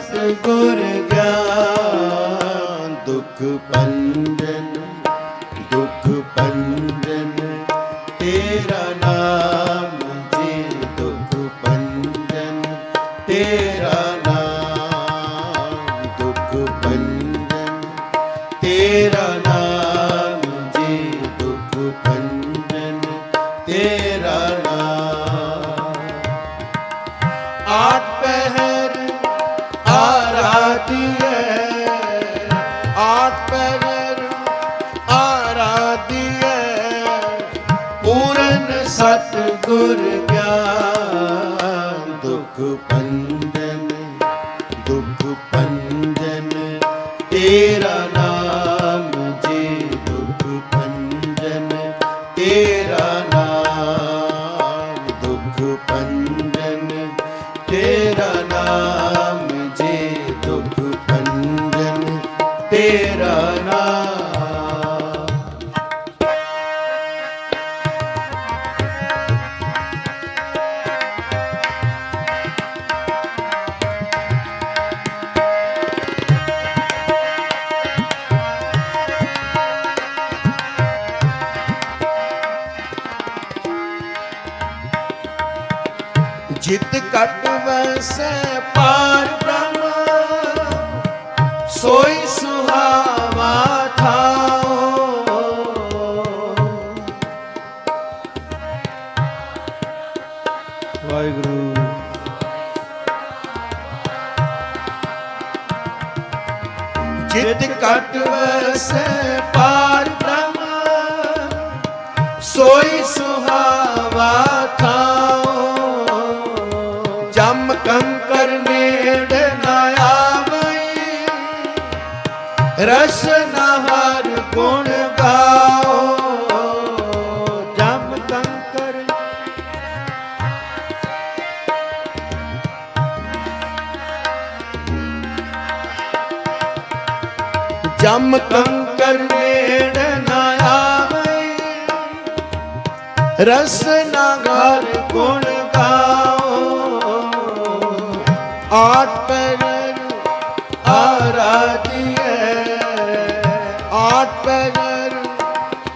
ਪੂਰਨ ਸਤਿਗੁਰ ਗਿਆਨ ਦੁਖ ਪੰਜਨ ਸਤਿਗੁਰ ਗਿਆਨ ਦੁਖ ਪੰਜਨ ਦੁਖ ਪੰਜਨ, ਤੇਰਾ ਨਾਮ ਜੀ ਦੁਖ ਪੰਜਨ, ਤੇਰਾ ਨਾਮ ਦੁਖ ਪੰਜਨ, ਤੇਰਾ ਨਾਮ ਜੀ ਦੁਖ ਪੰਜਨ, ਤੇਰਾ ਜਮ ਕੰਕਰ ਨਾ ਆਵਈ। ਰਸ ਨਾ ਹਰ ਗੁਣ ਗਾਓ। ਜਮ ਕੰਕਰ। ਜਮ ਕੰਕਰ ਨੇੜ ਨਾ ਆਵਈ। ਰਸ ਨਾ ਘਰ ਗੁਣ ਆਠ ਪੈਰ ਆਰਾਧੀਏ ਆਠ ਪੈਰ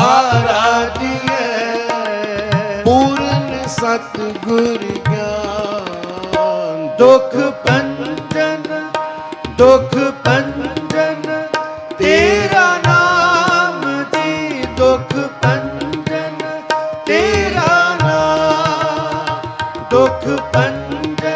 ਆਰਾਧੀਏ ਪੂਰਨ ਸਤਿਗੁਰ ਗਿਆਨ ਦੁਖ ਪੰਜਨ ਦੁਖ ਪੰਜਨ ਤੇਰਾ ਨਾਮ ਦੀ ਦੁਖ ਪੰਜਨ ਤੇਰਾ ਨਾਮ ਦੁਖ ਪੰਜਨ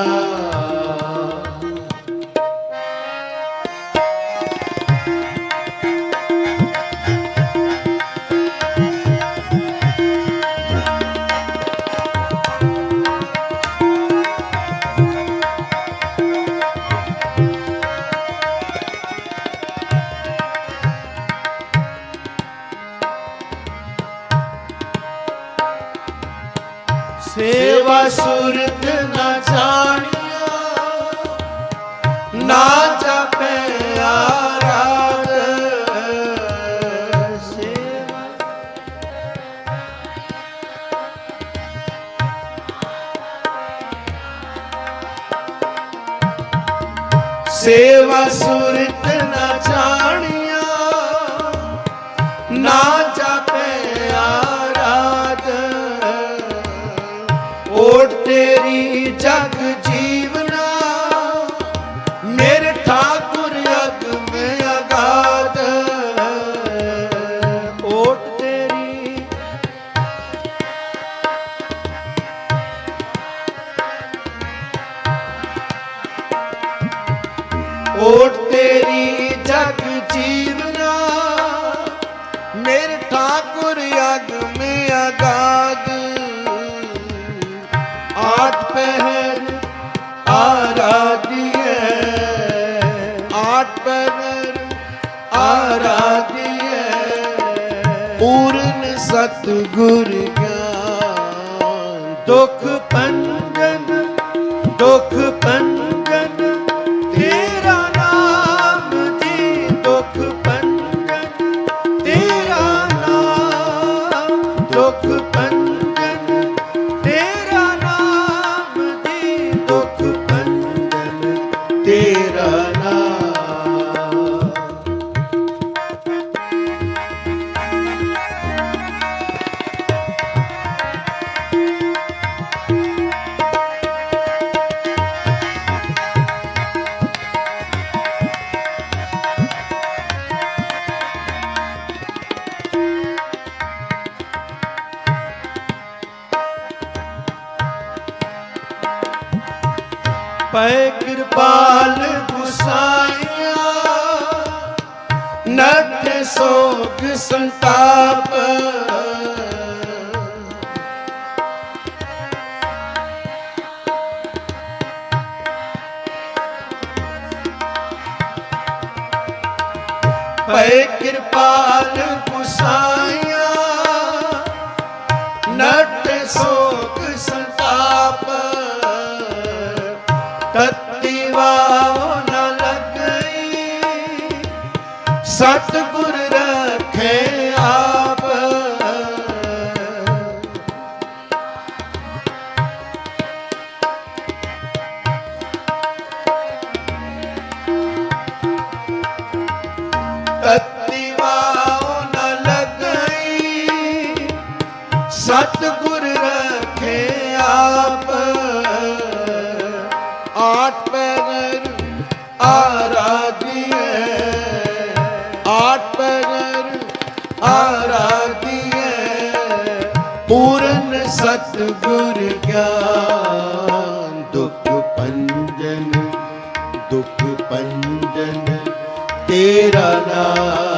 ਸੇਵਾ ਸੁਰਤ ਨਾ ਜਾਣਿਆ ਨਾ ਜਪੈ ਆਰਾਧ। ਸੇਵਾ ਸੇਵਾ ਸੁਰਤ ਜਗ ਜੀਵਨਾ। ਮੇਰੇ ਠਾਕੁਰ ਅਗ ਮੇ ਅਗਾਦ ਆਠ ਪਹਿਰ ਆਰਾਧਿਏ ਆਠ ਪਹਿਰ ਆਰਾਧਿਏ ਪੂਰਨ ਸਤਿਗੁਰ ਗਿਆਨ। ਦੁਖ ਪੰਜਨ ਦੁਖ ਪੈ ਕਿਰਪਾਲ ਗੁਸਾਈਆ ਨਟ ਸੋਗ ਸੰਤਾਪ। ਪੈ ਕਿਰਪਾਲ ਗੁਸ਼ਾਇਆ ਨਟ ਸੋਗ ਤਤੀ ਨ ਲੱਗਈ। ਸਤਿਗੁਰ ਰਖੇ ਆਪ। ਆਠ ਪੈਰ ਆਰਾਧੀਏ ਆਠ ਪੈਰ ਆਰਾਧੀਏ ਪੂਰਨ ਸਤਿਗੁਰ ਗਿਆਨ, ਦੁਖ ਪੰਜਨ ਤੇਰਾ ਨਾਮ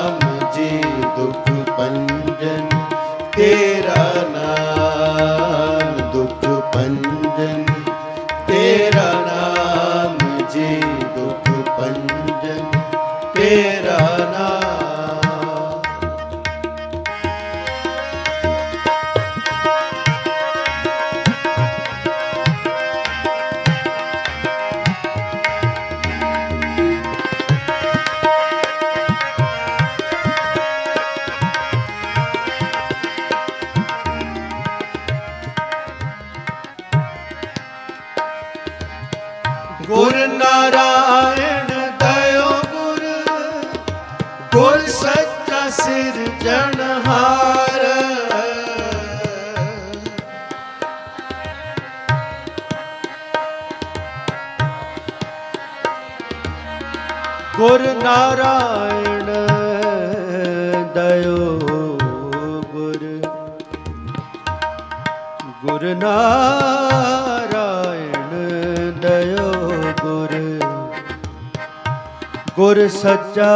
ਗੁਰ ਨਾਰਾਇਣ ਦਇਓ ਗੁਰ। ਗੁਰ ਨਾਰਾਇਣ ਦਇਓ ਗੁਰ। ਗੁਰ ਸੱਚਾ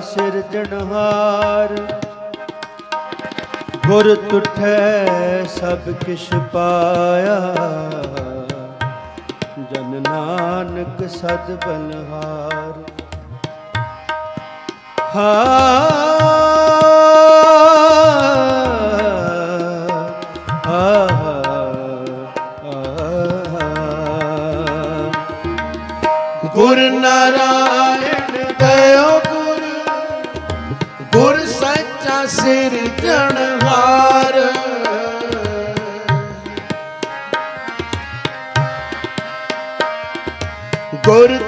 ਸਿਰਜਣਹਾਰ ਗੁਰ ਤੁਠੈ ਸਭ ਕਿਛ ਪਾਇਆ। ਜਨ ਨਾਨਕ ਸਦ ਬਲਹਾਰ। ਹਾ। ਗੁਰ ਨਾਰਾਇਣ ਦਇਓ ਗੁਰ। ਗੁਰ ਸੱਚਾ ਸਿਰਜਣਹਾਰ ਗੁਰ good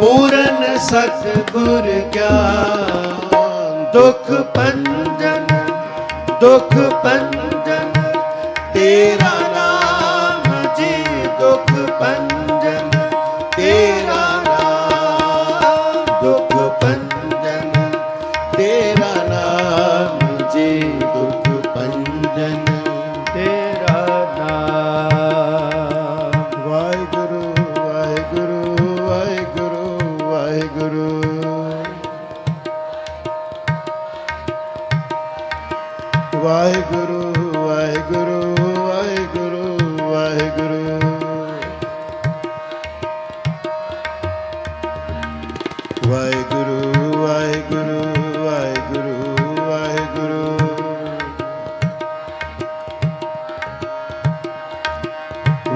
ਪੂਰਨ ਸਤਿਗੁਰ ਗਿਆਨ ਦੁਖ ਭੰਜਨ ਦੁਖ ਭੰਜਨ, ਤੇਰਾ ਨਾਮ ਜੀ ਦੁਖ ਭੰਜਨ, ਤੇਰਾ ਨਾਮ ਦੁਖ ਭੰਜਨ, ਤੇਰਾ ਨਾਮ ਜੀ ਦੁਖ ਭੰਜਨ। ਤੇਰਾ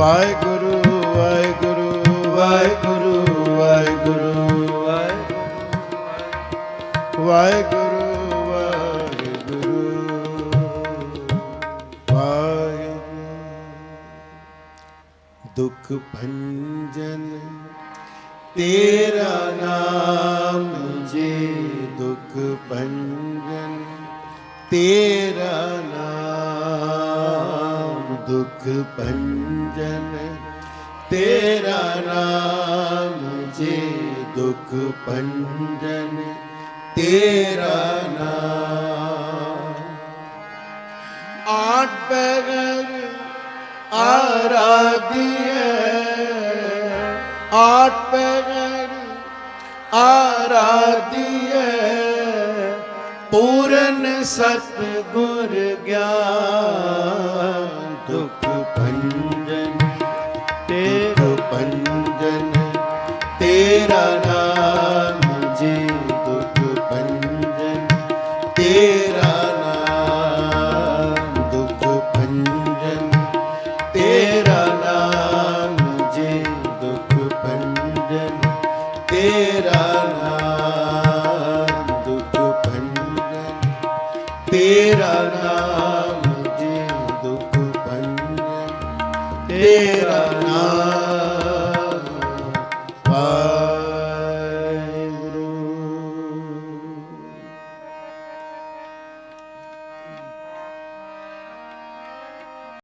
ਵਾਹਿਗੁਰੂ ਵਾਹਿਗੁਰੂ ਵਾਹਿਗੁਰੂ ਵਾਹਿਗੁਰੂ ਵਾਹਿਗੁਰੂ। ਦੁਖ ਭੰਜਨ ਤੇਰਾ ਨਾਮ ਜੇ ਦੁਖ ਭੰਜਨ ਤੇਰਾ ਦੁਖ ਭੰਜਨ, ਤੇਰਾ ਨਾਮ ਜੇ ਦੁਖ ਭੰਜਨ, ਤੇਰਾ ਨਾਮ। ਆਠ ਬਗਰ ਆਰਾਧੀਏ ਆਠ ਬਗਰ ਆਰਾਧੀਏ ਪੂਰਨ ਸਤਿਗੁਰ ਗਿਆਨ। ਦੁਖ ਭੰਜਨ ਤੇਰੋ ਭੰਜਨ ਤੇਰਾ ਨਾਮ।